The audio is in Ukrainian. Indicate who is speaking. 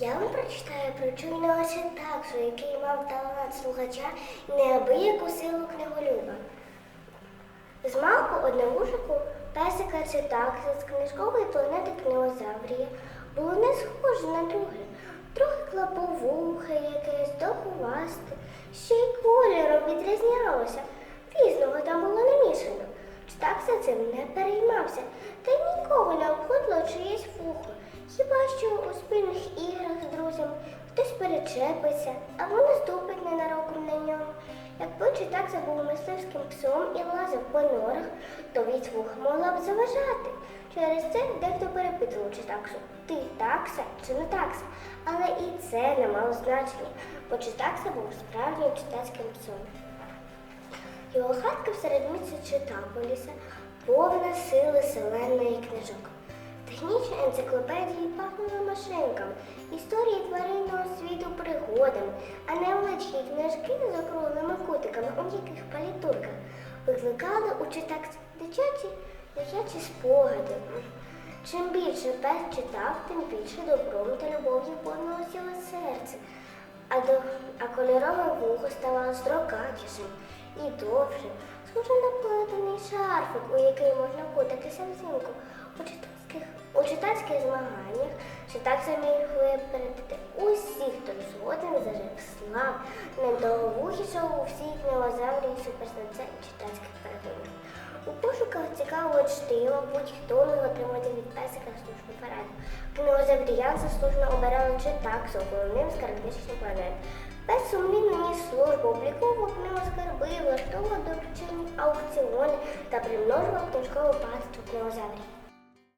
Speaker 1: Я вам прочитаю про чуйного синтаксу, який мав талант слухача неабияку силу книголюба. Змалку одновушику песика чи такса з книжкової планети Кнеозаврія було не схоже на друге. Трохи клаповухе, якесь дохувасте, ще й кольором відрізнялося. Різного там було намішано. Читакса цим не переймався, та й нікого не обходило чиєсь вухо. Хіба що у з друзями хтось перечепиться або наступить ненароком на нього. Якби читакса був мисливським псом і лазив по норах, то від вух могла б заважати. Через це дехто перепитував читаксу, ти такса чи не такса? Але і це не мало значення, бо читакса був справжнім читацьким псом. Його хатка в середмісті Читаполіса повна сили селеної книжок. Технічні енциклопедії пахнули машинками, історії тваринного світу пригодами, а невеличкі книжки з округлими кутиками у м'яких палітурках викликали у читакс дитячі, дитячі спогади. Чим більше пес читав, тим більше добром та любов'ю повнилося серце, а, до, а кольорове вухо ставало строкатішим і довшим, схожим на плетений шарфик, у який можна кутатися взимку. У читацьких, змаганнях читався міг випередити усіх, хто згоден зажив слав недовгухішого у всій книгозаврії суперзнавця читацьких картинок. У пошуках цікавого чтива будь-хто міг отримати від песика слушну пораду. Книгозавріян заслужено обирали читаксу головним скарбничним планет. Пес сумлінно ніс службу, обліковував книгоскарби, влаштовував доручені аукціони та примножував книжкове багатство книгозаврів.